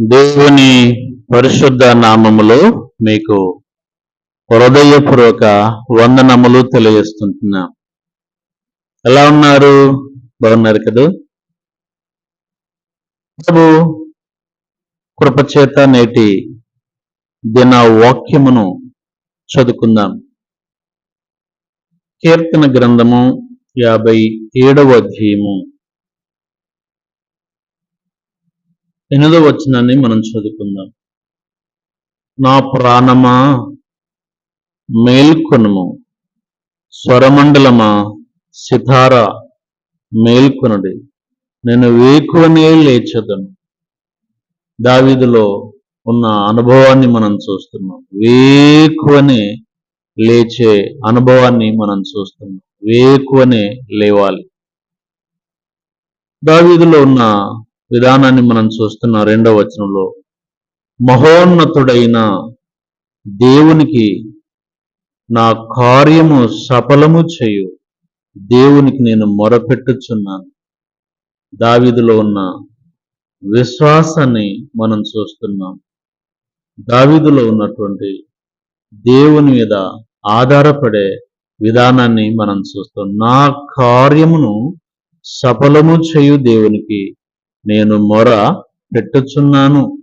దేవుని పరిశుద్ధ నామములో మీకు హృదయపూర్వక వందనములు తెలియజేస్తుంటున్నా. ఎలా ఉన్నారు? బాగున్నారు కదా? ప్రభు కృపచేత నేటి దిన వాక్యమును చదువుకుందాం. కీర్తన గ్రంథము యాభై ఏడవ అధ్యాయము. ఎనిమిదో వచనాన్ని మనం చదువుకుందాం. నా ప్రాణమా మేల్కొనుము. స్వరమండలమా సితార మేల్కొనుడి. నేను వేకువనే లేచదను. దావిదిలో ఉన్న అనుభవాన్ని మనం చూస్తున్నాం. వేకువనే లేచే అనుభవాన్ని మనం చూస్తున్నాం. వేకువనే లేవాలి. దావీదులో ఉన్న విధానాన్ని మనం చూస్తున్న రెండవ వచనంలో మహోన్నతుడైన దేవునికి నా కార్యము సఫలము చేయు. దేవునికి నేను మొరపెట్టుచున్నాను. దావీదులో ఉన్న విశ్వాసాన్ని మనం చూస్తున్నాం. దావీదులో ఉన్నటువంటి దేవుని మీద ఆధారపడే విధానాన్ని మనం చూస్తాం నా కార్యమును సఫలము చేయు దేవునికి నేను మొర పెట్టుచున్నాను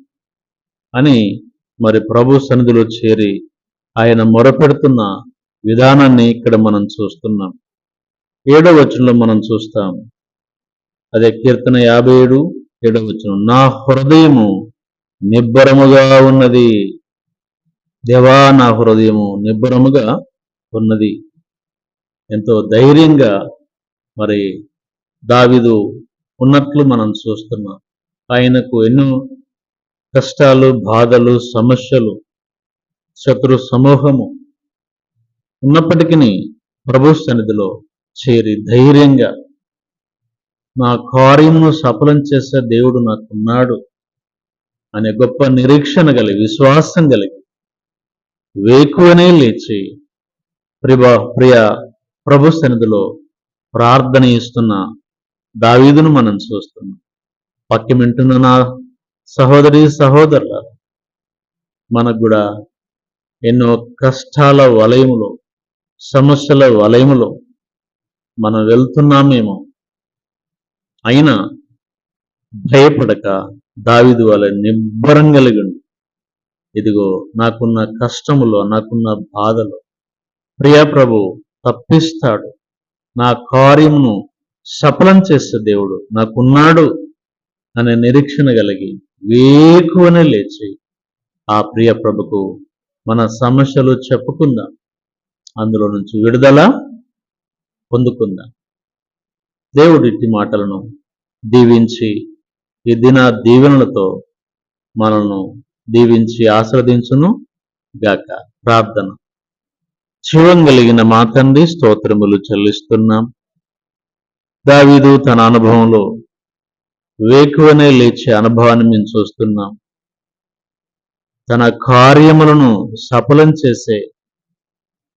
అని మరి ప్రభు సన్నిధిలో చేరి ఆయన మొర పెడుతున్న విధానాన్ని ఇక్కడ మనం చూస్తున్నాం. ఏడో వచనంలో మనం చూస్తాం. అదే కీర్తన యాభై ఏడు ఏడో వచనం. నా హృదయము నిబ్బరముగా ఉన్నది. దేవా నా హృదయము నిబ్బరముగా ఉన్నది. ఎంతో ధైర్యంగా మరి దావిదు ఉన్నట్లు మనం చూస్తున్నాం. ఆయనకు ఎన్నో కష్టాలు బాధలు సమస్యలు శత్రు సమూహము ఉన్నప్పటికీ ప్రభు సన్నిధిలో చేరి ధైర్యంగా నా కార్యమును సఫలం చేసే దేవుడు నాకున్నాడు అనే గొప్ప నిరీక్షణ కలిగి విశ్వాసం కలిగి వేకువనే లేచి ప్రియ ప్రియ ప్రభు సన్నిధిలో ప్రార్థన ఇస్తున్న దావీదును మనం చూస్తున్నాం. వాక్యం వింటున్న నా సహోదరి సహోదరుల మనకు కూడా ఎన్నో కష్టాల వలయములో సమస్యల వలయములో మనం వెళ్తున్నామేమో. అయినా భయపడక దావిదు వాళ్ళ నిబ్బరం కలిగిండు. ఇదిగో నాకున్న కష్టములో నాకున్న బాధలో ప్రియా ప్రభు తప్పిస్తాడు. నా కార్యమును సఫలం చేస్తే దేవుడు నాకున్నాడు అనే నిరీక్షణ కలిగి వేకువనే లేచి ఆ ప్రియ ప్రభుకు మన సమస్యలు చెప్పుకుందాం. అందులో నుంచి విడుదల పొందుకుందాం. దేవుడు ఇట్టి మాటలను దీవించి ఈ దిన దీవెనలతో మనను దీవించి ఆస్వాదించును గాక. ప్రార్థన. శివం కలిగిన మా తండ్రి స్తోత్రములు చెల్లిస్తున్నాం. దావీదు తన అనుభవంలో వేకువనే లేచే అనుభవాన్ని మేము చూస్తున్నాం. తన కార్యములను సఫలం చేసే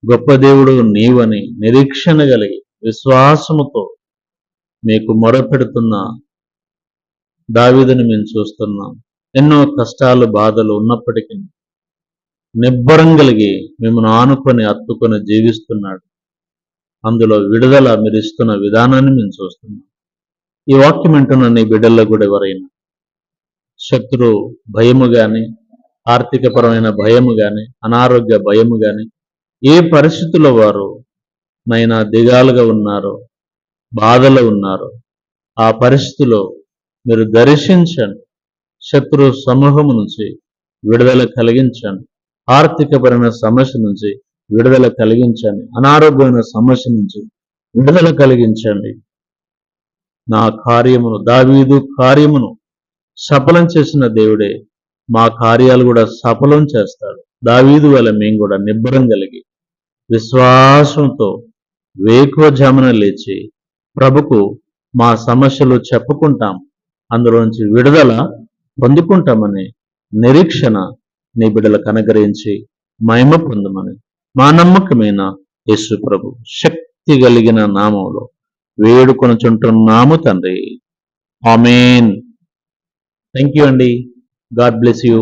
గొప్ప దేవుడు నీవని నిరీక్షణ కలిగి విశ్వాసముతో మీకు మొరపెడుతున్న దావీదుని మేము చూస్తున్నాం. ఎన్నో కష్టాలు బాధలు ఉన్నప్పటికీ నిబ్బరం కలిగి మిమ్మల్ని ఆనుకొని అత్తుకొని జీవిస్తున్నాడు. అందులో విడుదల మీరు ఇస్తున్న విధానాన్ని మేము చూస్తున్నాం. ఈ వాక్యం వింటున్న నీ బిడ్డల్లో కూడా ఎవరైనా శత్రు భయము కానీ ఆర్థికపరమైన భయము కానీ అనారోగ్య భయము కానీ ఏ పరిస్థితుల్లో వారు నైనా దిగాలుగా ఉన్నారో బాధలో ఉన్నారో ఆ పరిస్థితిలో మీరు దర్శించండి. శత్రు సమూహం నుంచి విడుదల కలిగించండి. ఆర్థికపరమైన సమస్య నుంచి విడుదల కలిగించండి. అనారోగ్యమైన సమస్య నుంచి విడుదల కలిగించండి. నా కార్యమును దావీదు కార్యమును సఫలం చేసిన దేవుడే మా కార్యాలు కూడా సఫలం చేస్తాడు. దావీదు వల్ల మేము కూడా నిబ్బరం కలిగి విశ్వాసంతో వేకువజామున లేచి ప్రభుకు మా సమస్యలు చెప్పుకుంటాం. అందులోంచి విడుదల పొందుకుంటామని నిరీక్షణ నీ బిడ్డలకు అనుగ్రహించి మహిమ పొందమని మా నమ్మకమైన యేసు ప్రభు శక్తి కలిగిన నామంలో వేడుకొనుచుంటున్నాము తండ్రి. ఆమెన్. థ్యాంక్ యూ అండి. God bless you.